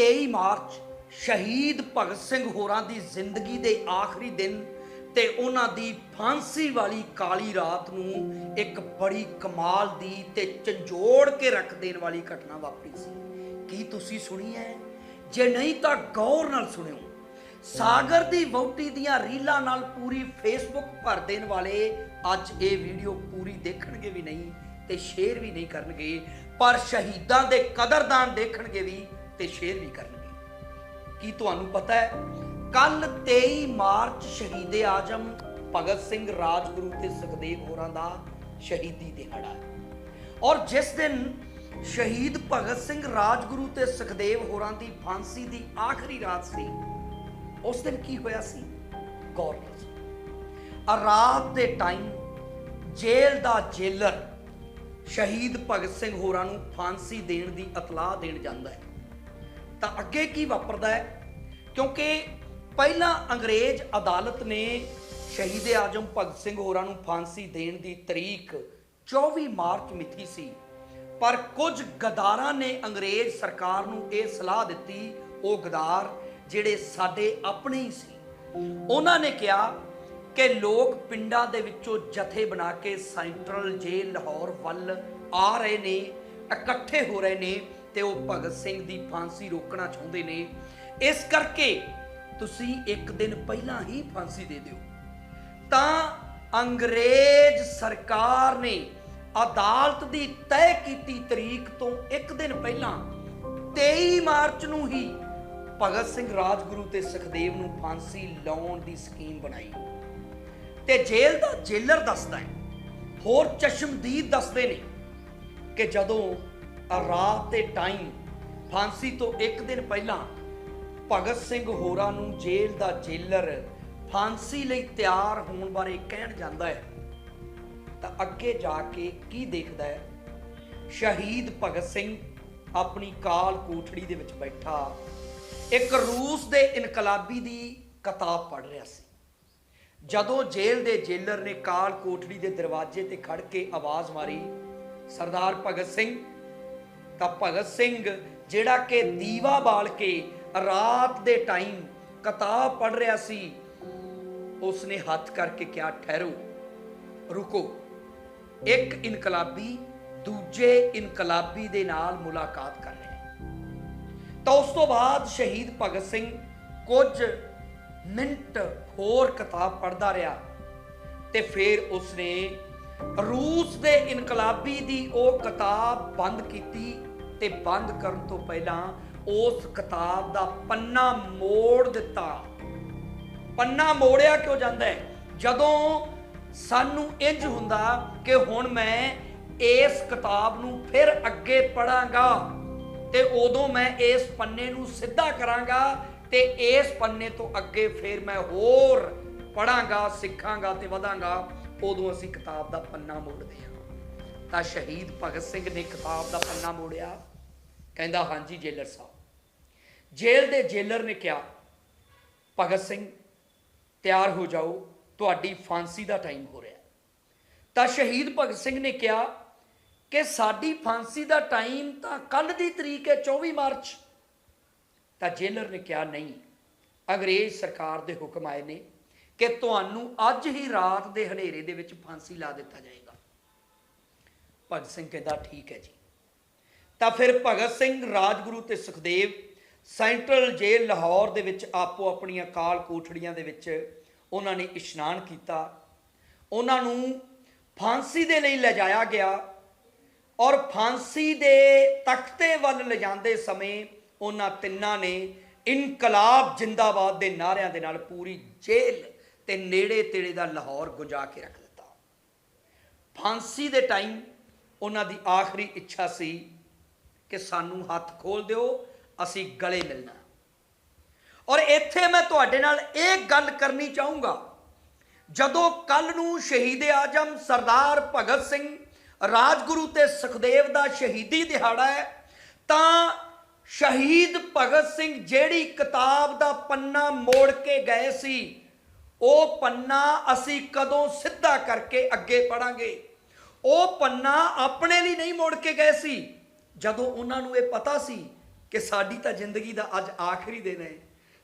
23 March ਸ਼ਹੀਦ ਭਗਤ ਸਿੰਘ ਹੋਰਾਂ ਦੀ ਜ਼ਿੰਦਗੀ ਦੇ ਆਖਰੀ ਦਿਨ ਤੇ ਉਹਨਾਂ ਦੀ ਫਾਂਸੀ ਵਾਲੀ ਕਾਲੀ ਰਾਤ ਨੂੰ ਇੱਕ ਬੜੀ ਕਮਾਲ ਦੀ ਤੇ ਝੰਜੋੜ ਕੇ ਰੱਖ ਦੇਣ ਵਾਲੀ ਘਟਨਾ ਵਾਪਰੀ ਸੀ। ਕੀ ਤੁਸੀਂ ਸੁਣੀ ਹੈ? ਜੇ ਨਹੀਂ ਤਾਂ ਗੌਰ ਨਾਲ ਸੁਣਿਓ। ਸਾਗਰ ਦੀ ਵਹੁਟੀ ਦੀਆਂ ਰੀਲਾਂ ਨਾਲ ਪੂਰੀ ਫੇਸਬੁੱਕ ਭਰ ਦੇਣ ਵਾਲੇ ਅੱਜ ਇਹ ਵੀਡੀਓ ਪੂਰੀ ਦੇਖਣਗੇ ਵੀ ਨਹੀਂ ਤੇ ਸ਼ੇਅਰ ਵੀ ਨਹੀਂ ਕਰਨਗੇ, ਪਰ ਸ਼ਹੀਦਾਂ ਦੇ ਕਦਰਦਾਨ ਦੇਖਣਗੇ ਵੀ ਤੇ ਸ਼ੇਅਰ ਵੀ ਕਰਨਗੇ। ਕੀ ਤੁਹਾਨੂੰ ਪਤਾ ਹੈ ਕੱਲ 23 ਮਾਰਚ ਸ਼ਹੀਦੇ ਆਜਮ ਭਗਤ ਸਿੰਘ ਰਾਜਗੁਰੂ ਤੇ ਸੁਖਦੇਵ ਹੋਰਾਂ ਦਾ ਸ਼ਹੀਦੀ ਦਿਹਾੜਾ ਹੈ। ਔਰ ਜਿਸ ਦਿਨ ਸ਼ਹੀਦ ਭਗਤ ਸਿੰਘ ਰਾਜਗੁਰੂ ਤੇ ਸੁਖਦੇਵ ਹੋਰਾਂ ਦੀ ਫਾਂਸੀ ਦੀ ਆਖਰੀ ਰਾਤ ਸੀ, ਉਸ ਦਿਨ ਕੀ ਹੋਇਆ ਸੀ? ਗੌਰ ਨਾਲ ਆ ਰਾਤ ਦੇ ਟਾਈਮ ਜੇਲ੍ਹ ਦਾ ਜੇਲਰ ਸ਼ਹੀਦ ਭਗਤ ਸਿੰਘ ਹੋਰਾਂ ਨੂੰ ਫਾਂਸੀ ਦੇਣ ਦੀ ਇਤਲਾਹ ਦੇਣ ਜਾਂਦਾ ਹੈ। ਤਾਂ ਅੱਗੇ ਕੀ ਵਾਪਰਦਾ ਹੈ? ਕਿਉਂਕਿ ਪਹਿਲਾਂ ਅੰਗਰੇਜ਼ ਅਦਾਲਤ ਨੇ ਸ਼ਹੀਦ ਆਜਮ ਭਗਤ ਸਿੰਘ ਹੋਰਾਂ ਨੂੰ ਫਾਂਸੀ ਦੇਣ ਦੀ ਤਰੀਕ 24 ਮਾਰਚ ਮਿੱਥੀ ਸੀ। ਪਰ ਕੁਝ ਗਦਾਰਾਂ ਨੇ ਅੰਗਰੇਜ਼ ਸਰਕਾਰ ਨੂੰ ਇਹ ਸਲਾਹ ਦਿੱਤੀ, ਉਹ ਗਦਾਰ ਜਿਹੜੇ ਸਾਡੇ ਆਪਣੇ ਹੀ ਸੀ। ਉਹਨਾਂ ਨੇ ਕਿਹਾ ਕਿ ਲੋਕ ਪਿੰਡਾਂ ਦੇ ਵਿੱਚੋਂ ਜਥੇ ਬਣਾ ਕੇ ਸੈਂਟਰਲ ਜੇਲ੍ਹ ਲਾਹੌਰ ਵੱਲ ਆ ਰਹੇ ਨੇ, ਇਕੱਠੇ ਹੋ ਰਹੇ ਨੇ। ਤੇ ਉਹ ਭਗਤ ਸਿੰਘ ਦੀ ਫਾਂਸੀ ਰੋਕਣਾ ਚਾਹੁੰਦੇ ਨੇ। ਇਸ ਕਰਕੇ ਤੁਸੀਂ ਇੱਕ ਦਿਨ ਪਹਿਲਾਂ ਹੀ ਫਾਂਸੀ ਦੇ ਦਿਓ। ਤਾਂ ਅੰਗਰੇਜ਼ ਸਰਕਾਰ ਨੇ ਅਦਾਲਤ ਦੀ ਤੈਅ ਕੀਤੀ ਤਰੀਕ ਤੋਂ ਇੱਕ ਦਿਨ ਪਹਿਲਾਂ 23 ਮਾਰਚ ਨੂੰ ਹੀ ਭਗਤ ਸਿੰਘ ਰਾਜਗੁਰੂ ਤੇ ਸੁਖਦੇਵ ਨੂੰ ਫਾਂਸੀ ਲਾਉਣ ਦੀ ਸਕੀਮ ਬਣਾਈ। ਤੇ ਜੇਲ੍ਹ ਦਾ ਜੇਲਰ ਦੱਸਦਾ ਹੈ, ਹੋਰ ਚਸ਼ਮਦੀਦ ਦੱਸਦੇ ਨੇ ਕਿ ਜਦੋਂ ਰਾਤ ਦੇ ਟਾਈਮ, ਫਾਂਸੀ ਤੋਂ ਇੱਕ ਦਿਨ ਪਹਿਲਾਂ ਭਗਤ ਸਿੰਘ ਹੋਰਾਂ ਨੂੰ ਜੇਲ੍ਹ ਦਾ ਜੇਲਰ ਫਾਂਸੀ ਲਈ ਤਿਆਰ ਹੋਣ ਬਾਰੇ ਕਹਿਣ ਜਾਂਦਾ ਹੈ। ਤਾਂ ਅੱਗੇ ਜਾ ਕੇ ਕੀ ਦੇਖਦਾ ਹੈ? ਸ਼ਹੀਦ ਭਗਤ ਸਿੰਘ ਆਪਣੀ ਕਾਲ ਕੋਠੜੀ ਦੇ ਵਿੱਚ ਬੈਠਾ, ਇੱਕ ਰੂਸ ਦੇ ਇਨਕਲਾਬੀ ਦੀ ਕਿਤਾਬ ਪੜ੍ਹ ਰਿਹਾ ਸੀ। ਜਦੋਂ ਜੇਲ੍ਹ ਦੇ ਜੇਲਰ ਨੇ ਕਾਲ ਕੋਠੜੀ ਦੇ ਦਰਵਾਜ਼ੇ ਤੇ ਖੜ ਕੇ ਆਵਾਜ਼ ਮਾਰੀ, ਸਰਦਾਰ ਭਗਤ ਸਿੰਘ ਤਾਂ ਭਗਤ ਸਿੰਘ, ਜਿਹੜਾ ਕਿ ਦੀਵਾ ਬਾਲ ਕੇ ਰਾਤ ਦੇ ਟਾਈਮ ਕਿਤਾਬ ਪੜ੍ਹ ਰਿਹਾ ਸੀ, ਉਸਨੇ ਹੱਥ ਕਰਕੇ ਕਿਹਾ, ਠਹਿਰੋ, ਰੁਕੋ। ਇੱਕ ਇਨਕਲਾਬੀ ਦੂਜੇ ਇਨਕਲਾਬੀ ਦੇ ਨਾਲ ਮੁਲਾਕਾਤ ਕਰ ਰਿਹਾ ਤਾਂ ਉਸ ਤੋਂ ਬਾਅਦ ਸ਼ਹੀਦ ਭਗਤ ਸਿੰਘ ਕੁਝ ਮਿੰਟ ਹੋਰ ਕਿਤਾਬ ਪੜ੍ਹਦਾ ਰਿਹਾ ਤੇ ਫਿਰ ਉਸਨੇ ਰੂਸ ਦੇ ਇਨਕਲਾਬੀ ਦੀ ਉਹ ਕਿਤਾਬ ਬੰਦ ਕੀਤੀ ਤੇ ਬੰਦ ਕਰਨ ਤੋਂ ਪਹਿਲਾਂ ਉਸ ਕਿਤਾਬ ਦਾ ਪੰਨਾ ਮੋੜ ਦਿੱਤਾ। ਪੰਨਾ ਮੋੜਿਆ ਕਿਉਂ ਜਾਂਦਾ ਹੈ? ਜਦੋਂ ਸਾਨੂੰ ਇੰਜ ਹੁੰਦਾ ਕਿ ਹੁਣ ਮੈਂ ਇਸ ਕਿਤਾਬ ਨੂੰ ਫਿਰ ਅੱਗੇ ਪੜਾਂਗਾ ਤੇ ਉਦੋਂ ਮੈਂ ਇਸ ਪੰਨੇ ਨੂੰ ਸਿੱਧਾ ਕਰਾਂਗਾ ਤੇ ਇਸ ਪੰਨੇ ਤੋਂ ਅੱਗੇ ਫਿਰ ਮੈਂ ਹੋਰ ਪੜਾਂਗਾ ਸਿੱਖਾਂਗਾ ਤੇ ਵਧਾਂਗਾ, ਉਦੋਂ ਅਸੀਂ ਕਿਤਾਬ ਦਾ ਪੰਨਾ ਮੋੜਦੇ ਹਾਂ। ਤਾਂ ਸ਼ਹੀਦ ਭਗਤ ਸਿੰਘ ਨੇ ਕਿਤਾਬ ਦਾ ਪੰਨਾ ਮੋੜਿਆ। ਕਹਿੰਦਾ, ਹਾਂਜੀ, ਜੇਲਰ ਸਾਹਿਬ। ਜੇਲ੍ਹ ਦੇ ਜੇਲਰ ਨੇ ਕਿਹਾ, ਭਗਤ ਸਿੰਘ, ਤਿਆਰ ਹੋ ਜਾਓ, ਤੁਹਾਡੀ ਫਾਂਸੀ ਦਾ ਟਾਈਮ ਹੋ ਰਿਹਾ ਤਾਂ ਸ਼ਹੀਦ ਭਗਤ ਸਿੰਘ ਨੇ ਕਿਹਾ ਕਿ ਸਾਡੀ ਫਾਂਸੀ ਦਾ ਟਾਈਮ ਤਾਂ ਕੱਲ ਦੀ ਤਰੀਕ ਹੈ 24 ਮਾਰਚ। ਤਾਂ ਜੇਲਰ ਨੇ ਕਿਹਾ, ਨਹੀਂ, ਅੰਗਰੇਜ਼ ਸਰਕਾਰ ਦੇ ਹੁਕਮ ਆਏ ਨੇ ਕਿ ਤੁਹਾਨੂੰ ਅੱਜ ਹੀ ਰਾਤ ਦੇ ਹਨੇਰੇ ਦੇ ਵਿੱਚ ਫਾਂਸੀ ਲਾ ਦਿੱਤਾ ਜਾਏਗਾ। ਭਗਤ ਸਿੰਘ ਕਹਿੰਦਾ, ਠੀਕ ਹੈ ਜੀ। ਤਾਂ ਫਿਰ ਭਗਤ ਸਿੰਘ ਰਾਜਗੁਰੂ ਤੇ ਸੁਖਦੇਵ ਸੈਂਟਰਲ ਜੇਲ੍ਹ ਲਾਹੌਰ ਦੇ ਵਿੱਚ ਆਪੋ ਆਪਣੀਆਂ ਕਾਲ ਕੋਠੜੀਆਂ ਦੇ ਵਿੱਚ ਉਹਨਾਂ ਨੇ ਇਸ਼ਨਾਨ ਕੀਤਾ। ਉਹਨਾਂ ਨੂੰ ਫਾਂਸੀ ਦੇ ਲਈ ਲਿਜਾਇਆ ਗਿਆ ਔਰ ਫਾਂਸੀ ਦੇ ਤਖਤੇ ਵੱਲ ਲਿਜਾਂਦੇ ਸਮੇਂ ਉਹਨਾਂ ਤਿੰਨਾਂ ਨੇ ਇਨਕਲਾਬ ਜਿੰਦਾਬਾਦ ਦੇ ਨਾਅਰਿਆਂ ਦੇ ਨਾਲ ਪੂਰੀ ਜੇਲ੍ਹ ਤੇ ਨੇੜੇ ਤੇੜੇ ਦਾ ਲਾਹੌਰ ਗੁੰਜਾ ਕੇ ਰੱਖ ਦਿੱਤਾ। ਫਾਂਸੀ ਦੇ ਟਾਈਮ ਉਹਨਾਂ ਦੀ ਆਖਰੀ ਇੱਛਾ ਸੀ ਕਿ ਸਾਨੂੰ ਹੱਥ ਖੋਲ ਦਿਓ, ਅਸੀਂ ਗਲੇ ਮਿਲਣਾ। ਔਰ ਇੱਥੇ ਮੈਂ ਤੁਹਾਡੇ ਨਾਲ ਇਹ ਗੱਲ ਕਰਨੀ ਚਾਹੂੰਗਾ। ਜਦੋਂ ਕੱਲ ਨੂੰ ਸ਼ਹੀਦ ਆਜਮ ਸਰਦਾਰ ਭਗਤ ਸਿੰਘ ਰਾਜਗੁਰੂ ਤੇ ਸੁਖਦੇਵ ਦਾ ਸ਼ਹੀਦੀ ਦਿਹਾੜਾ ਹੈ, ਤਾਂ ਸ਼ਹੀਦ ਭਗਤ ਸਿੰਘ ਜਿਹੜੀ ਕਿਤਾਬ ਦਾ ਪੰਨਾ ਮੋੜ ਕੇ ਗਏ ਸੀ, ਉਹ ਪੰਨਾ ਅਸੀਂ ਕਦੋਂ ਸਿੱਧਾ ਕਰਕੇ ਅੱਗੇ ਪੜਾਂਗੇ? ਉਹ ਪੰਨਾ ਆਪਣੇ ਲਈ ਨਹੀਂ ਮੋੜ ਕੇ ਗਏ ਸੀ। ਜਦੋਂ ਉਹਨਾਂ ਨੂੰ ਇਹ ਪਤਾ ਸੀ ਕਿ ਸਾਡੀ ਤਾਂ ਜ਼ਿੰਦਗੀ ਦਾ ਅੱਜ ਆਖਰੀ ਦਿਨ ਹੈ,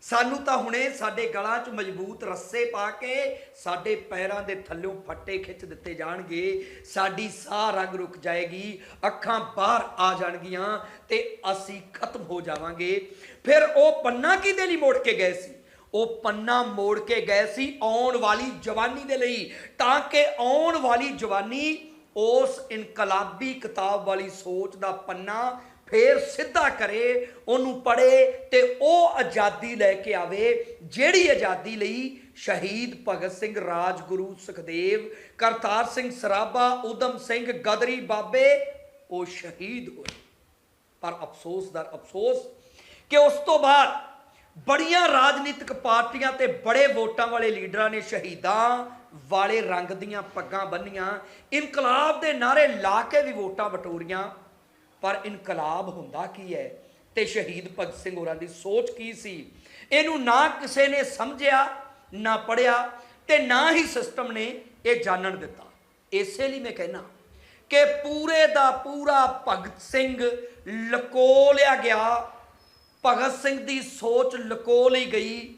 ਸਾਨੂੰ ਤਾਂ ਹੁਣੇ ਸਾਡੇ ਗਲਾਂ 'ਚ ਮਜ਼ਬੂਤ ਰੱਸੇ ਪਾ ਕੇ ਸਾਡੇ ਪੈਰਾਂ ਦੇ ਥੱਲੋਂ ਫੱਟੇ ਖਿੱਚ ਦਿੱਤੇ ਜਾਣਗੇ। ਸਾਡੀ ਸਾਹ ਰੰਗ ਰੁਕ ਜਾਏਗੀ, ਅੱਖਾਂ ਬਾਹਰ ਆ ਜਾਣਗੀਆਂ ਤੇ ਅਸੀਂ ਖਤਮ ਹੋ ਜਾਵਾਂਗੇ। ਫਿਰ ਉਹ ਪੰਨਾ ਕਿਹਦੇ ਲਈ ਮੋੜ ਕੇ ਗਏ ਸੀ? ਉਹ ਪੰਨਾ ਮੋੜ ਕੇ ਗਏ ਸੀ ਆਉਣ ਵਾਲੀ ਜਵਾਨੀ ਦੇ ਲਈ, ਤਾਂ ਕਿ ਆਉਣ ਵਾਲੀ ਜਵਾਨੀ ਉਸ ਇਨਕਲਾਬੀ ਕਿਤਾਬ ਵਾਲੀ ਸੋਚ ਦਾ ਪੰਨਾ ਫੇਰ ਸਿੱਧਾ ਕਰੇ, ਉਹਨੂੰ ਪੜੇ ਤੇ ਉਹ ਆਜ਼ਾਦੀ ਲੈ ਕੇ ਆਵੇ, ਜਿਹੜੀ ਆਜ਼ਾਦੀ ਲਈ ਸ਼ਹੀਦ ਭਗਤ ਸਿੰਘ ਰਾਜਗੁਰੂ ਸੁਖਦੇਵ, ਕਰਤਾਰ ਸਿੰਘ ਸਰਾਭਾ ਉਦਮ ਸਿੰਘ ਗਦਰੀ ਬਾਬੇ, ਉਹ ਸ਼ਹੀਦ ਹੋਏ। ਪਰ ਅਫਸੋਸ ਦਰ ਅਫਸੋਸ ਕਿ ਉਸ ਤੋਂ ਬਾਅਦ ਬੜੀਆਂ ਰਾਜਨੀਤਿਕ ਪਾਰਟੀਆਂ ਤੇ ਬੜੇ ਵੋਟਾਂ ਵਾਲੇ ਲੀਡਰਾਂ ਨੇ ਸ਼ਹੀਦਾਂ ਵਾਲੇ ਰੰਗ ਦੀਆਂ ਪੱਗਾਂ ਬੰਨੀਆਂ, ਇਨਕਲਾਬ ਦੇ ਨਾਰੇ ਲਾ ਕੇ ਵੀ ਵੋਟਾਂ ਬਟੋਰੀਆਂ। ਪਰ ਇਨਕਲਾਬ ਹੁੰਦਾ ਕੀ ਹੈ? ਤੇ ਸ਼ਹੀਦ ਭਗਤ ਸਿੰਘ ਹੋਰਾਂ ਦੀ ਸੋਚ ਕੀ ਸੀ? ਇਹਨੂੰ ਨਾ ਕਿਸੇ ਨੇ ਸਮਝਿਆ, ਨਾ ਪੜਿਆ ਤੇ ਨਾ ਹੀ ਸਿਸਟਮ ਨੇ ਇਹ ਜਾਣਨ ਦਿੱਤਾ। ਇਸੇ ਲਈ ਮੈਂ ਕਹਿਣਾ ਕਿ ਪੂਰੇ ਦਾ ਪੂਰਾ ਭਗਤ ਸਿੰਘ ਲਕੋ ਲਿਆ ਗਿਆ। ਭਗਤ ਸਿੰਘ ਦੀ ਸੋਚ ਲਕੋ ਲਈ ਗਈ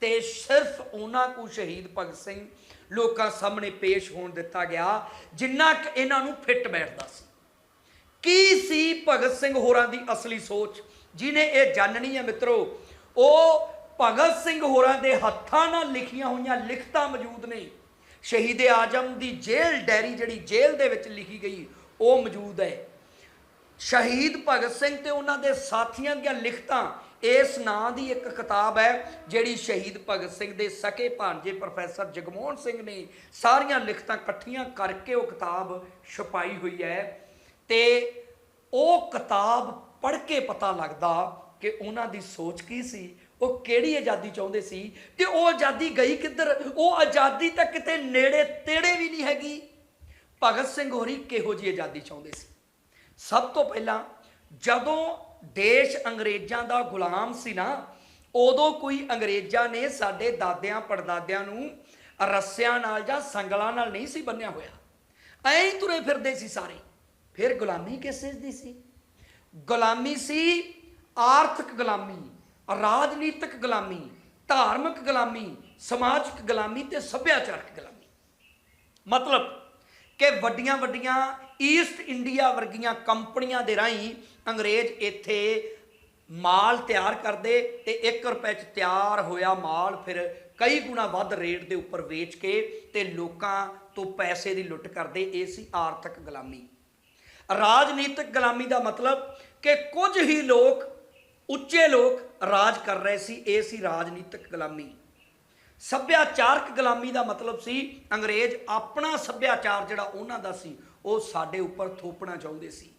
ਤੇ ਸਿਰਫ ਉਹਨਾਂ ਕੋ ਸ਼ਹੀਦ ਭਗਤ ਸਿੰਘ ਲੋਕਾਂ ਸਾਹਮਣੇ ਪੇਸ਼ ਹੋਣ ਦਿੱਤਾ ਗਿਆ, ਜਿੰਨਾ ਕਿ ਇਹਨਾਂ ਨੂੰ ਫਿੱਟ ਬੈਠਦਾ ਸੀ। ਕੀ ਸੀ ਭਗਤ ਸਿੰਘ ਹੋਰਾਂ ਦੀ ਅਸਲੀ ਸੋਚ? ਜਿਨੇ ਇਹ ਜਾਣਨੀ ਹੈ ਮਿੱਤਰੋ, ਉਹ ਭਗਤ ਸਿੰਘ ਹੋਰਾਂ ਦੇ ਹੱਥਾਂ ਨਾਲ ਲਿਖੀਆਂ ਹੋਈਆਂ ਲਿਖਤਾਂ ਮੌਜੂਦ ਨੇ। ਸ਼ਹੀਦ ਆਜਮ ਦੀ ਜੇਲ੍ਹ ਡੈਰੀ ਜਿਹੜੀ ਜੇਲ੍ਹ ਦੇ ਵਿੱਚ ਲਿਖੀ ਗਈ, ਉਹ ਮੌਜੂਦ ਹੈ। ਸ਼ਹੀਦ ਭਗਤ ਸਿੰਘ ਤੇ ਉਹਨਾਂ ਦੇ ਸਾਥੀਆਂ ਦੀਆਂ ਲਿਖਤਾਂ ਇਸ ਨਾਂ ਦੀ ਇੱਕ ਕਿਤਾਬ ਹੈ, ਜਿਹੜੀ ਸ਼ਹੀਦ ਭਗਤ ਸਿੰਘ ਦੇ ਸਕੇ ਭਾਂਜੇ ਪ੍ਰੋਫੈਸਰ ਜਗਮੋਹਨ ਸਿੰਘ ਨੇ ਸਾਰੀਆਂ ਲਿਖਤਾਂ ਇਕੱਠੀਆਂ ਕਰਕੇ ਉਹ ਕਿਤਾਬ ਛਪਾਈ ਹੋਈ ਹੈ। ਤੇ ਉਹ ਕਿਤਾਬ ਪੜ੍ਹ ਕੇ ਪਤਾ ਲੱਗਦਾ ਕਿ ਉਹਨਾਂ ਦੀ ਸੋਚ ਕੀ ਸੀ, ਉਹ ਕਿਹੜੀ ਆਜ਼ਾਦੀ ਚਾਹੁੰਦੇ ਸੀ ਤੇ ਉਹ ਆਜ਼ਾਦੀ ਗਈ ਕਿੱਧਰ? ਉਹ ਆਜ਼ਾਦੀ ਤਾਂ ਕਿਤੇ ਨੇੜੇ ਤੇੜੇ ਵੀ ਨਹੀਂ ਹੈਗੀ। ਭਗਤ ਸਿੰਘ ਹੋਰੀ ਕਿਹੋ ਜੀ ਆਜ਼ਾਦੀ ਚਾਹੁੰਦੇ ਸੀ? ਸਭ ਤੋਂ ਪਹਿਲਾਂ ਜਦੋਂ ਦੇਸ਼ ਅੰਗਰੇਜ਼ਾਂ ਦਾ ਗੁਲਾਮ ਸੀ ਨਾ, ਉਦੋਂ ਕੋਈ ਅੰਗਰੇਜ਼ਾਂ ਨੇ ਸਾਡੇ ਦਾਦਿਆਂ ਪੜਦਾਦਿਆਂ ਨੂੰ ਰੱਸਿਆਂ ਨਾਲ ਜਾਂ ਸੰਗਲਾਂ ਨਾਲ ਨਹੀਂ ਸੀ ਬੰਨਿਆ ਹੋਇਆ। ਐਂ ਹੀ ਤੁਰੇ ਫਿਰਦੇ ਸੀ ਸਾਰੇ। ਫਿਰ ਗੁਲਾਮੀ ਕਿਸ ਚੀਜ਼ ਦੀ ਸੀ? ਗੁਲਾਮੀ ਸੀ ਆਰਥਿਕ ਗੁਲਾਮੀ, ਰਾਜਨੀਤਿਕ ਗੁਲਾਮੀ, ਧਾਰਮਿਕ ਗੁਲਾਮੀ, ਸਮਾਜਿਕ ਗੁਲਾਮੀ ਤੇ ਸੱਭਿਆਚਾਰਕ ਗੁਲਾਮੀ। ਮਤਲਬ ਕਿ ਵੱਡੀਆਂ ਵੱਡੀਆਂ ਈਸਟ ਇੰਡੀਆ ਵਰਗੀਆਂ ਕੰਪਨੀਆਂ ਦੇ ਰਾਹੀਂ ਅੰਗਰੇਜ਼ ਇੱਥੇ ਮਾਲ ਤਿਆਰ ਕਰਦੇ ਤੇ 1 ਰੁਪਏ ਚ ਤਿਆਰ ਹੋਇਆ ਮਾਲ ਫਿਰ ਕਈ ਗੁਣਾ ਵੱਧ ਰੇਟ ਦੇ ਉੱਪਰ ਵੇਚ ਕੇ ਤੇ ਲੋਕਾਂ ਤੋਂ ਪੈਸੇ ਦੀ ਲੁੱਟ ਕਰਦੇ, ਇਹ ਸੀ ਆਰਥਿਕ ਗੁਲਾਮੀ। ਰਾਜਨੀਤਿਕ ਗੁਲਾਮੀ ਦਾ ਮਤਲਬ ਕਿ ਕੁਝ ਹੀ ਲੋਕ, ਉੱਚੇ ਲੋਕ ਰਾਜ ਕਰ ਰਹੇ ਸੀ, ਇਹ ਸੀ ਰਾਜਨੀਤਿਕ ਗੁਲਾਮੀ। ਸੱਭਿਆਚਾਰਕ ਗੁਲਾਮੀ ਦਾ ਮਤਲਬ ਸੀ ਅੰਗਰੇਜ਼ ਆਪਣਾ ਸੱਭਿਆਚਾਰ ਜਿਹੜਾ ਉਹਨਾਂ ਦਾ ਸੀ, ਉਹ ਸਾਡੇ ਉੱਪਰ ਥੋਪਣਾ ਚਾਹੁੰਦੇ ਸੀ।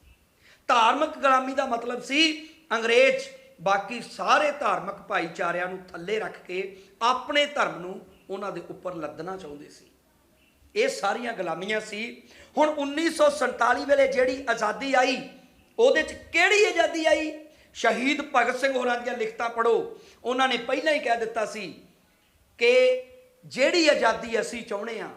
ਧਾਰਮਿਕ ਗੁਲਾਮੀ ਦਾ ਮਤਲਬ ਸੀ ਅੰਗਰੇਜ਼। ਬਾਕੀ ਸਾਰੇ ਧਾਰਮਿਕ ਭਾਈਚਾਰਿਆਂ ਨੂੰ ਥੱਲੇ ਰੱਖ ਕੇ ਆਪਣੇ ਧਰਮ ਨੂੰ ਉਹਨਾਂ ਦੇ ਉੱਪਰ ਲੱਦਣਾ ਚਾਹੁੰਦੇ ਸੀ। ਇਹ ਸਾਰੀਆਂ ਗੁਲਾਮੀਆਂ ਸੀ। ਹੁਣ 1947 ਵੇਲੇ ਜਿਹੜੀ ਆਜ਼ਾਦੀ ਆਈ, ਉਹਦੇ ਚ ਕਿਹੜੀ ਆਜ਼ਾਦੀ ਆਈ? ਸ਼ਹੀਦ ਭਗਤ ਸਿੰਘ ਹੋਰਾਂ ਦੀਆਂ ਲਿਖਤਾਂ ਪੜੋ ਉਹਨਾਂ ਨੇ ਪਹਿਲਾਂ ਹੀ ਕਹਿ ਦਿੱਤਾ ਸੀ ਕਿ ਜਿਹੜੀ ਆਜ਼ਾਦੀ ਅਸੀਂ ਚਾਹੁੰਦੇ ਆ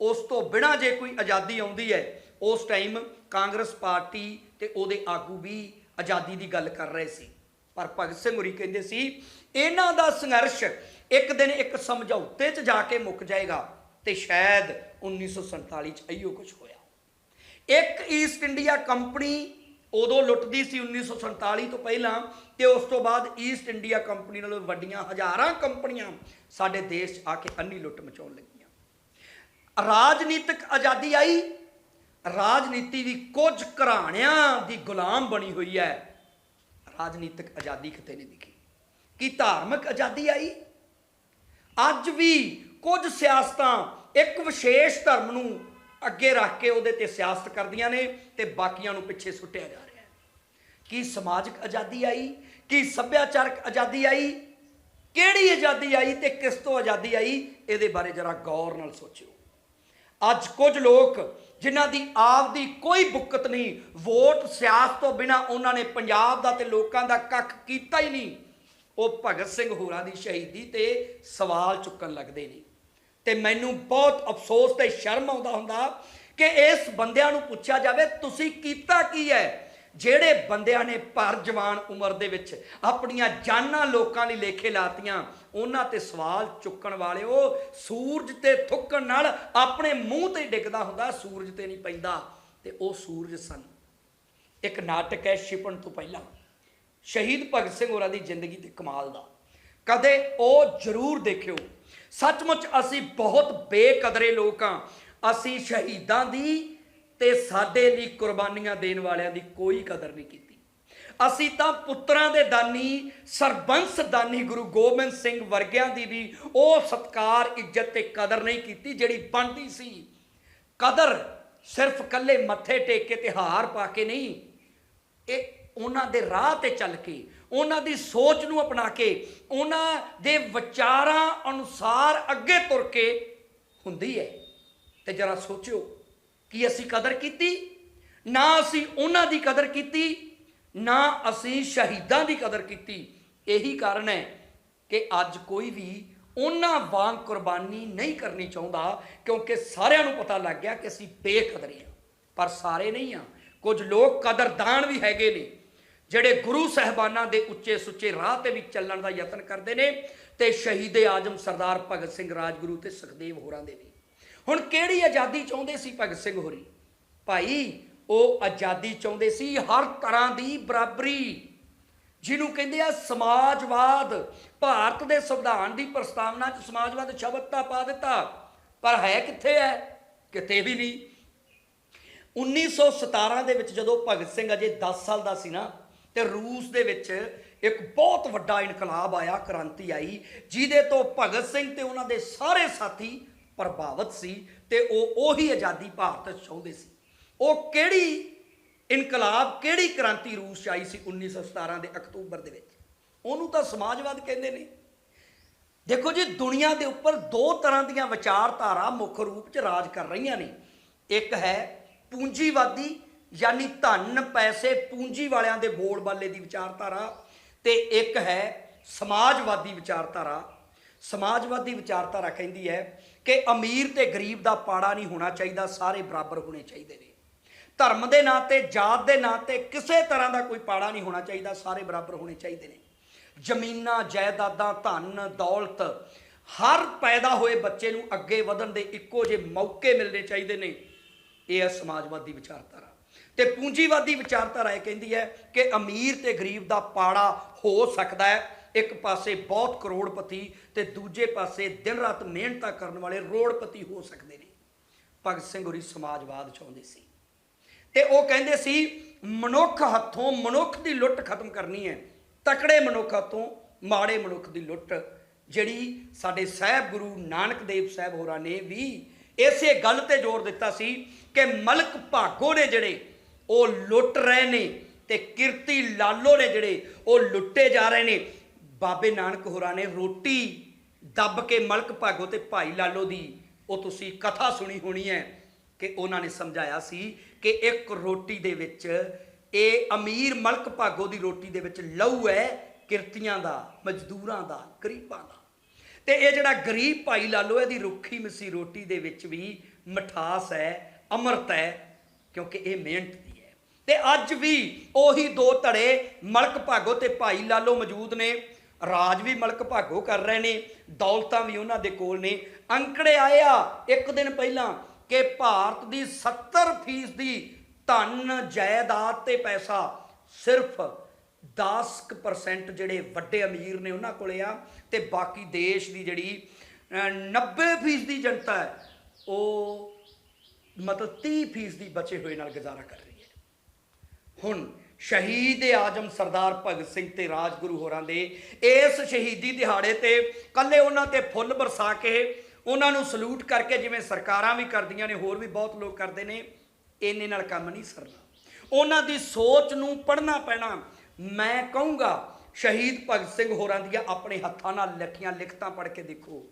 ਉਸ ਤੋਂ ਬਿਨਾਂ ਜੇ ਕੋਈ ਆਜ਼ਾਦੀ ਆਉਂਦੀ ਹੈ ਉਸ ਟਾਈਮ ਕਾਂਗਰਸ ਪਾਰਟੀ ਤੇ ਉਹਦੇ ਆਗੂ ਵੀ ਆਜ਼ਾਦੀ ਦੀ ਗੱਲ ਕਰ ਰਹੇ ਸੀ। ਪਰ ਭਗਤ ਸਿੰਘ ਹੋਰੀ ਕਹਿੰਦੇ ਸੀ, ਇਹਨਾਂ ਦਾ ਸੰਘਰਸ਼ ਇੱਕ ਦਿਨ ਇੱਕ ਸਮਝੌਤੇ 'ਚ ਜਾ ਕੇ ਮੁੱਕ ਜਾਏਗਾ ਤੇ ਸ਼ਾਇਦ 1947 'ਚ ਇਹੋ ਕੁਝ ਹੋਇਆ। ਇੱਕ ਈਸਟ ਇੰਡੀਆ ਕੰਪਨੀ ਉਦੋਂ ਲੁੱਟਦੀ ਸੀ 1947 ਤੋਂ ਪਹਿਲਾਂ ਤੇ ਉਸ ਤੋਂ ਬਾਅਦ ਈਸਟ ਇੰਡੀਆ ਕੰਪਨੀ ਨਾਲੋਂ ਵੱਡੀਆਂ ਹਜ਼ਾਰਾਂ ਕੰਪਨੀਆਂ ਸਾਡੇ ਦੇਸ਼ 'ਚ ਆ ਕੇ ਅੰਨੀ ਲੁੱਟ ਮਚਾਉਣ ਲੱਗੀਆਂ। ਰਾਜਨੀਤਿਕ ਆਜ਼ਾਦੀ ਆਈ ਰਾਜਨੀਤੀ ਦੀ ਕੁਝ ਘਰਾਣਿਆਂ ਦੀ ਗੁਲਾਮ ਬਣੀ ਹੋਈ ਹੈ। ਰਾਜਨੀਤਿਕ ਆਜ਼ਾਦੀ ਕਿਤੇ ਨਹੀਂ ਦਿਖੀ। ਕੀ ਧਾਰਮਿਕ ਆਜ਼ਾਦੀ ਆਈ? ਅੱਜ ਵੀ ਕੁਝ ਸਿਆਸਤਾਂ ਇੱਕ ਵਿਸ਼ੇਸ਼ ਧਰਮ ਨੂੰ ਅੱਗੇ ਰੱਖ ਕੇ ਉਹਦੇ ਤੇ ਸਿਆਸਤ ਕਰਦੀਆਂ ਨੇ ਤੇ ਬਾਕੀਆਂ ਨੂੰ ਪਿੱਛੇ ਸੁੱਟਿਆ ਜਾ ਰਿਹਾ ਹੈ। ਕੀ ਸਮਾਜਿਕ ਆਜ਼ਾਦੀ ਆਈ? ਕੀ ਸੱਭਿਆਚਾਰਕ ਆਜ਼ਾਦੀ ਆਈ? ਕਿਹੜੀ ਆਜ਼ਾਦੀ ਆਈ ਤੇ ਕਿਸ ਤੋਂ ਆਜ਼ਾਦੀ ਆਈ? ਇਹਦੇ ਬਾਰੇ ਜਰਾ ਗੌਰ ਨਾਲ ਸੋਚਿਓ। ਅੱਜ ਕੁਝ ਲੋਕ ਜਿਨ੍ਹਾਂ ਦੀ ਆਪ ਦੀ ਕੋਈ ਬੁੱਕਤ ਨਹੀਂ, ਵੋਟ ਸਿਆਸਤ ਤੋਂ ਬਿਨਾ ਉਹਨਾਂ ਨੇ ਪੰਜਾਬ ਦਾ ਤੇ ਲੋਕਾਂ ਦਾ ਕੱਖ ਕੀਤਾ ਹੀ ਨਹੀਂ। ਉਹ ਭਗਤ ਸਿੰਘ ਹੋਰਾਂ ਦੀ ਸ਼ਹੀਦੀ ਤੇ ਸਵਾਲ ਚੁੱਕਣ ਲੱਗਦੇ ਨੇ। ਤੇ ਮੈਨੂੰ ਬਹੁਤ ਅਫਸੋਸ ਤੇ ਸ਼ਰਮ ਆਉਂਦਾ ਹੁੰਦਾ ਕਿ ਇਸ ਬੰਦਿਆਂ ਨੂੰ ਪੁੱਛਿਆ ਜਾਵੇ, ਤੁਸੀਂ ਕੀਤਾ ਕੀ ਹੈ? ਜਿਹੜੇ ਬੰਦਿਆਂ ਨੇ ਭਰ ਜਵਾਨ ਉਮਰ ਦੇ ਵਿੱਚ ਆਪਣੀਆਂ ਜਾਨਾਂ ਲੋਕਾਂ ਲਈ ਲੇਖੇ ਲਾਤੀਆਂ, ਉਹਨਾਂ ਤੇ ਸਵਾਲ ਚੁੱਕਣ ਵਾਲਿਓ, ਸੂਰਜ ਤੇ ਥੁੱਕਣ ਨਾਲ ਆਪਣੇ ਮੂੰਹ ਤੇ ਡਿੱਗਦਾ ਹੁੰਦਾ, ਸੂਰਜ ਤੇ ਨਹੀਂ ਪੈਂਦਾ। ਤੇ ਉਹ ਸੂਰਜ ਸਨ। ਇੱਕ ਨਾਟਕ ਹੈ ਛਿਪਣ ਤੋਂ ਪਹਿਲਾਂ। ਸ਼ਹੀਦ ਭਗਤ ਸਿੰਘ ਹੋਰਾਂ ਦੀ ਜ਼ਿੰਦਗੀ ਤੇ ਕਮਾਲ ਦਾ। ਕਦੇ ਉਹ ਜ਼ਰੂਰ ਦੇਖਿਓ। ਸੱਚਮੁੱਚ ਅਸੀਂ ਬਹੁਤ ਬੇਕਦਰੇ ਲੋਕ ਹਾਂ। ਅਸੀਂ ਸ਼ਹੀਦਾਂ ਦੀ ਤੇ ਸਾਡੇ ਲਈ ਕੁਰਬਾਨੀਆਂ ਦੇਣ ਵਾਲਿਆਂ ਦੀ ਕੋਈ ਕਦਰ ਨਹੀਂ ਕੀਤੀ। ਅਸੀਂ ਤਾਂ ਪੁੱਤਰਾਂ ਦੇ ਦਾਨੀ, ਸਰਬੰਸ ਦਾਨੀ ਗੁਰੂ ਗੋਬਿੰਦ ਸਿੰਘ ਵਰਗਿਆਂ ਦੀ ਵੀ ਉਹ ਸਤਕਾਰ, ਇੱਜ਼ਤ ਤੇ ਕਦਰ ਨਹੀਂ ਕੀਤੀ ਜਿਹੜੀ ਬਣਦੀ ਸੀ। ਕਦਰ ਸਿਰਫ ਕੱਲੇ ਮੱਥੇ ਟੇਕ ਕੇ ਤੇ ਹਾਰ ਪਾ ਕੇ ਨਹੀਂ, ਇਹ ਉਹਨਾਂ ਦੇ ਰਾਹ ਤੇ ਚੱਲ ਕੇ, ਉਹਨਾਂ ਦੀ ਸੋਚ ਨੂੰ ਅਪਣਾ ਕੇ, ਉਹਨਾਂ ਦੇ ਵਿਚਾਰਾਂ ਅਨੁਸਾਰ ਅੱਗੇ ਤੁਰ ਕੇ ਹੁੰਦੀ ਹੈ। ਤੇ ਜਰਾ ਸੋਚਿਓ ਕੀ ਅਸੀਂ ਕਦਰ ਕੀਤੀ, ਨਾ ਅਸੀਂ ਉਹਨਾਂ ਦੀ ਕਦਰ ਕੀਤੀ, ਨਾ ਅਸੀਂ ਸ਼ਹੀਦਾਂ ਦੀ ਕਦਰ ਕੀਤੀ। ਇਹੀ ਕਾਰਨ ਹੈ ਕਿ ਅੱਜ ਕੋਈ ਵੀ ਉਹਨਾਂ ਵਾਂਗ ਕੁਰਬਾਨੀ ਨਹੀਂ ਕਰਨੀ ਚਾਹੁੰਦਾ, ਕਿਉਂਕਿ ਸਾਰਿਆਂ ਨੂੰ ਪਤਾ ਲੱਗ ਗਿਆ ਕਿ ਅਸੀਂ ਬੇਕਦਰੇ ਹਾਂ। ਪਰ ਸਾਰੇ ਨਹੀਂ ਆ ਕੁਝ ਲੋਕ ਕਦਰਦਾਨ ਵੀ ਹੈਗੇ ਨੇ, ਜਿਹੜੇ ਗੁਰੂ ਸਹਿਬਾਨਾਂ ਦੇ ਉੱਚੇ ਸੁੱਚੇ ਰਾਹ ਤੇ ਵੀ ਚੱਲਣ ਦਾ ਯਤਨ ਕਰਦੇ ਨੇ ਤੇ ਸ਼ਹੀਦੇ ਆਜਮ ਸਰਦਾਰ ਭਗਤ ਸਿੰਘ ਰਾਜਗੁਰੂ ਤੇ ਸੁਖਦੇਵ ਹੋਰਾਂ ਦੇ ਵੀ। ਹੁਣ ਕਿਹੜੀ ਆਜ਼ਾਦੀ ਚਾਹੁੰਦੇ ਸੀ ਭਗਤ ਸਿੰਘ ਹੋਰੀ? ਭਾਈ, ਉਹ ਆਜ਼ਾਦੀ ਚਾਹੁੰਦੇ ਸੀ ਹਰ ਤਰ੍ਹਾਂ ਦੀ ਬਰਾਬਰੀ। ਜਿਹਨੂੰ ਕਹਿੰਦੇ ਆ ਸਮਾਜਵਾਦ। ਭਾਰਤ ਦੇ ਸੰਵਿਧਾਨ ਦੀ ਪ੍ਰਸਤਾਵਨਾ 'ਚ ਸਮਾਜਵਾਦ ਸ਼ਬਦ ਤਾਂ ਪਾ ਦਿੱਤਾ। ਪਰ ਹੈ ਕਿੱਥੇ ਹੈ? ਕਿਤੇ ਵੀ ਨਹੀਂ। 1917 ਦੇ ਵਿੱਚ ਜਦੋਂ ਭਗਤ ਸਿੰਘ ਅਜੇ 10 ਸਾਲ ਦਾ ਸੀ ਨਾ, ਤੇ ਰੂਸ ਦੇ ਵਿੱਚ ਇੱਕ ਬਹੁਤ ਵੱਡਾ ਇਨਕਲਾਬ ਆਇਆ, ਕ੍ਰਾਂਤੀ ਆਈ, ਜਿਹਦੇ ਤੋਂ ਭਗਤ ਸਿੰਘ ਤੇ ਉਹਨਾਂ ਦੇ ਸਾਰੇ ਸਾਥੀ ਪ੍ਰਭਾਵਿਤ ਸੀ ਤੇ ਉਹ ਉਹੀ ਆਜ਼ਾਦੀ ਭਾਰਤ ਚਾਹੁੰਦੇ ਸੀ। ਉਹ ਕਿਹੜੀ ਇਨਕਲਾਬ, ਕਿਹੜੀ ਕ੍ਰਾਂਤੀ ਰੂਸ 'ਚ ਆਈ ਸੀ 1917 ਦੇ ਅਕਤੂਬਰ ਦੇ ਵਿੱਚ? ਉਹਨੂੰ ਤਾਂ ਸਮਾਜਵਾਦ ਕਹਿੰਦੇ ਨੇ। ਦੇਖੋ ਜੀ, ਦੁਨੀਆ ਦੇ ਉੱਪਰ ਦੋ ਤਰ੍ਹਾਂ ਦੀਆਂ ਵਿਚਾਰਧਾਰਾ ਮੁੱਖ ਰੂਪ 'ਚ ਰਾਜ ਕਰ ਰਹੀਆਂ ਨੇ। ਇੱਕ ਹੈ ਪੂੰਜੀਵਾਦੀ, ਯਾਨੀ ਧਨ, ਪੈਸੇ ਪੂੰਜੀ ਵਾਲਿਆਂ ਦੇ ਬੋਲ ਬਾਲੇ ਦੀ ਵਿਚਾਰਧਾਰਾ ਤੇ ਇੱਕ ਹੈ ਸਮਾਜਵਾਦੀ ਵਿਚਾਰਧਾਰਾ। ਸਮਾਜਵਾਦੀ ਵਿਚਾਰਧਾਰਾ ਕਹਿੰਦੀ ਹੈ ਕਿ ਅਮੀਰ ਤੇ ਗਰੀਬ ਦਾ ਪਾੜਾ ਨਹੀਂ ਹੋਣਾ ਚਾਹੀਦਾ, ਸਾਰੇ ਬਰਾਬਰ ਹੋਣੇ ਚਾਹੀਦੇ ਨੇ। ਧਰਮ ਦੇ ਨਾਂ ਤੇ, ਜਾਤ ਦੇ ਨਾਂ ਤੇ ਕਿਸੇ ਤਰ੍ਹਾਂ ਦਾ ਕੋਈ ਪਾੜਾ ਨਹੀਂ ਹੋਣਾ ਚਾਹੀਦਾ, ਸਾਰੇ ਬਰਾਬਰ ਹੋਣੇ ਚਾਹੀਦੇ ਨੇ। ਜ਼ਮੀਨਾਂ, ਜਾਇਦਾਦਾਂ, ਧਨ, ਦੌਲਤ, ਹਰ ਪੈਦਾ ਹੋਏ ਬੱਚੇ ਨੂੰ ਅੱਗੇ ਵਧਣ ਦੇ ਇੱਕੋ ਜਿਹੇ ਮੌਕੇ ਮਿਲਣੇ ਚਾਹੀਦੇ ਨੇ। ਇਹ ਹੈ ਸਮਾਜਵਾਦੀ ਵਿਚਾਰਧਾਰਾ। ਤੇ ਪੂੰਜੀਵਾਦੀ ਵਿਚਾਰਧਾਰਾ ਇਹ ਕਹਿੰਦੀ ਹੈ ਕਿ ਅਮੀਰ ਤੇ ਗਰੀਬ ਦਾ ਪਾੜਾ ਹੋ ਸਕਦਾ ਹੈ। ਇੱਕ ਪਾਸੇ ਬਹੁਤ ਕਰੋੜਪਤੀ ਤੇ ਦੂਜੇ ਪਾਸੇ ਦਿਨ ਰਾਤ ਮਿਹਨਤਾਂ ਕਰਨ ਵਾਲੇ ਰੋੜਪਤੀ ਹੋ ਸਕਦੇ ਨੇ। ਭਗਤ ਸਿੰਘ ਹੋਰੀ ਸਮਾਜਵਾਦ ਚਾਹੁੰਦੇ ਸੀ। ਤੇ ਉਹ ਕਹਿੰਦੇ ਸੀ, ਮਨੁੱਖ ਹੱਥੋਂ ਮਨੁੱਖ ਦੀ ਲੁੱਟ ਖਤਮ ਕਰਨੀ ਹੈ। ਤਕੜੇ ਮਨੁੱਖ ਹੱਥੋਂ ਮਾੜੇ ਮਨੁੱਖ ਦੀ ਲੁੱਟ, ਜਿਹੜੀ ਸਾਡੇ ਸਾਹਿਬ ਗੁਰੂ ਨਾਨਕ ਦੇਵ ਸਾਹਿਬ ਹੋਰਾਂ ਨੇ ਵੀ ਇਸੇ ਗੱਲ ਤੇ ਜ਼ੋਰ ਦਿੱਤਾ ਸੀ ਕਿ ਮਲਕ ਭਾਗੋ ਨੇ ਜਿਹੜੇ ਉਹ ਲੁੱਟ ਰਹੇ ਨੇ ਤੇ ਕਿਰਤੀ ਲਾਲੋ ਨੇ ਜਿਹੜੇ ਉਹ ਲੁੱਟੇ ਜਾ ਰਹੇ ਨੇ। ਬਾਬੇ ਨਾਨਕ ਹੋਰਾਂ ਨੇ ਰੋਟੀ ਦੱਬ ਕੇ ਮਲਕ ਭਾਗੋ ਤੇ ਭਾਈ ਲਾਲੋ ਦੀ ਉਹ ਤੁਸੀਂ ਕਥਾ ਸੁਣੀ ਹੋਣੀ ਹੈ ਕਿ ਉਹਨਾਂ ਨੇ ਸਮਝਾਇਆ ਸੀ ਕਿ ਇੱਕ ਰੋਟੀ ਦੇ ਵਿੱਚ ਇਹ ਅਮੀਰ ਮਲਕ ਭਾਗੋ ਦੀ ਰੋਟੀ ਦੇ ਵਿੱਚ ਲਹੂ ਹੈ, ਕਿਰਤੀਆਂ ਦਾ, ਮਜ਼ਦੂਰਾਂ ਦਾ, ਗਰੀਬਾਂ ਦਾ। ਤੇ ਇਹ ਜਿਹੜਾ ਗਰੀਬ ਭਾਈ ਲਾਲੋ, ਇਹਦੀ ਰੁੱਖੀ ਮਸੀ ਰੋਟੀ ਦੇ ਵਿੱਚ ਵੀ ਮਠਾਸ ਹੈ, ਅੰਮ੍ਰਿਤ ਹੈ, ਕਿਉਂਕਿ ਇਹ ਮਿਹਨਤ ਦੀ ਹੈ। ਤੇ ਅੱਜ ਵੀ ਉਹੀ ਦੋ ਧੜੇ ਮਲਕ ਭਾਗੋ ਤੇ ਭਾਈ ਲਾਲੋ ਮੌਜੂਦ ਨੇ। ਰਾਜ ਵੀ ਮਲਕ ਭਾਗੋ ਕਰ ਰਹੇ ਨੇ ਦੌਲਤਾਂ ਵੀ ਉਹਨਾਂ ਦੇ ਕੋਲ ਨੇ। ਅੰਕੜੇ ਆਏ ਆ ਇੱਕ ਦਿਨ ਪਹਿਲਾਂ ਕਿ ਭਾਰਤ ਦੀ 70% ਦੀ ਧਨ ਜਾਇਦਾਦ ਤੇ ਪੈਸਾ ਸਿਰਫ 10% ਜਿਹੜੇ ਵੱਡੇ ਅਮੀਰ ਨੇ ਉਹਨਾਂ ਕੋਲੇ ਆ ਤੇ ਬਾਕੀ ਦੇਸ਼ ਦੀ ਜਿਹੜੀ ਅਹ, 90% ਦੀ ਜਨਤਾ ਹੈ ਉਹ ਮਤਲਬ 30% ਦੀ ਬਚੇ ਹੋਏ ਨਾਲ ਗੁਜ਼ਾਰਾ ਕਰ ਰਹੀ ਹੈ। ਹੁਣ ਸ਼ਹੀਦ ਆਜਮ ਸਰਦਾਰ ਭਗਤ ਸਿੰਘ ਤੇ ਰਾਜਗੁਰੂ ਹੋਰਾਂ ਦੇ। ਇਸ ਸ਼ਹੀਦੀ ਦਿਹਾੜੇ ਤੇ ਕੱਲੇ ਉਹਨਾਂ ਤੇ ਫੁੱਲ ਬਰਸਾ ਕੇ ਉਹਨਾਂ ਨੂੰ ਸਲੂਟ ਕਰਕੇ ਜਿਵੇਂ ਸਰਕਾਰਾਂ ਵੀ ਕਰਦੀਆਂ ਨੇ, ਹੋਰ ਵੀ ਬਹੁਤ ਲੋਕ ਕਰਦੇ ਨੇ, ਇੰਨੇ ਨਾਲ ਕੰਮ ਨਹੀਂ ਸਰਨਾ। ਉਹਨਾਂ ਦੀ ਸੋਚ ਨੂੰ ਪੜ੍ਹਨਾ ਪੈਣਾ, ਮੈਂ ਕਹੂੰਗਾ, ਸ਼ਹੀਦ ਭਗਤ ਸਿੰਘ ਹੋਰਾਂ ਦੀਆਂ ਆਪਣੇ ਹੱਥਾਂ ਨਾਲ ਲਿਖੀਆਂ ਲਿਖਤਾਂ ਪੜ੍ਹ ਕੇ ਦੇਖੋ।